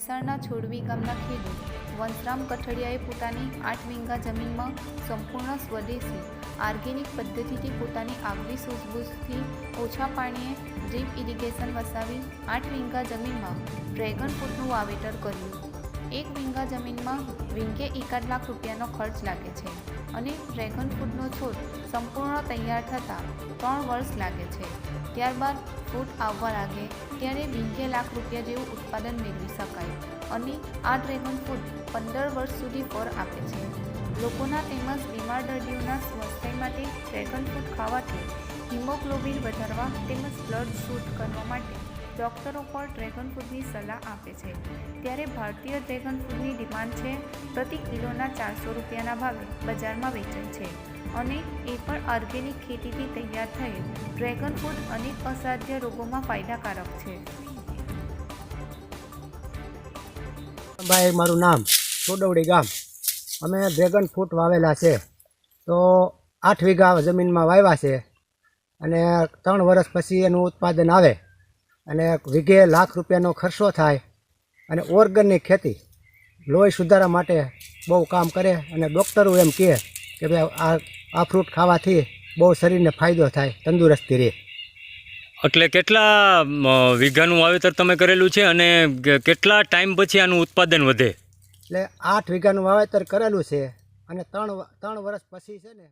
ભેંસાણના છોડવી ગામના ખેડૂત વંશરામ કઠડિયાએ પોતાની આઠ વીંગા જમીનમાં સંપૂર્ણ સ્વદેશી ઓર્ગેનિક પદ્ધતિથી પોતાની આગવી સૂઝબૂઝથી ઓછા પાણીએ ડ્રીપ ઇરિગેશન વસાવી આઠ વીંગા જમીનમાં ડ્રેગન ફ્રૂટનું વાવેતર કર્યું. એક વીંગા જમીનમાં વીંગે એકાદ લાખ રૂપિયાનો ખર્ચ લાગે છે અને ડ્રેગન ફ્રૂટનો છોડ સંપૂર્ણ તૈયાર થતાં ત્રણ વર્ષ લાગે છે. ત્યારબાદ ફ્રૂટ આવવા લાગે ત્યારે વીંગે લાખ રૂપિયા જેવું ઉત્પાદન મેળવી શકાય અને આ ડ્રેગન ફ્રૂટ પંદર વર્ષ સુધી ફળ આપે છે. લોકોના તેમજ બીમાર દર્દીઓના સ્વાસ્થ્ય માટે ડ્રેગન ફ્રૂટ ખાવાથી હિમોગ્લોબિન વધારવા તેમજ બ્લડ શુદ્ધ કરવા માટે ડૉક્ટરો પણ ડ્રેગન ફ્રૂટની સલાહ આપે છે. ત્યારે ભારતીય ડ્રેગન ફ્રૂટની ડિમાન્ડ છે પ્રતિ કિલોના ચારસો રૂપિયાના ભાવે બજારમાં વેચાય છે. અને એ પણ ઓર્ગેનિક ખેતીથી તૈયાર થયેલ ડ્રેગન ફ્રૂટ અનેક અસાધ્ય રોગોમાં ફાયદાકારક છે. ભાઈ, મારું નામ સોડવડી ગામ. અમે ડ્રેગન ફ્રૂટ વાવેલા છે. તો આઠ વીઘા જમીનમાં વાવ્યા છે અને ત્રણ વર્ષ પછી એનું ઉત્પાદન આવે. અને વીઘે લાખ રૂપિયાનો ખર્ચો થાય અને ઓર્ગનની ખેતી લોહી સુધારા માટે બહુ કામ કરે અને ડૉક્ટરો એમ કહે કે ભાઈ આ આ ફ્રૂટ ખાવાથી બહુ શરીરને ફાયદો થાય તંદુરસ્તી રહે. એટલે કેટલા વીઘાનું વાવેતર તમે કરેલું છે અને કેટલા ટાઈમ પછી આનું ઉત્પાદન વધે? એટલે આઠ વીઘાનું વાવેતર કરેલું છે અને ત્રણ ત્રણ વર્ષ પછી છે ને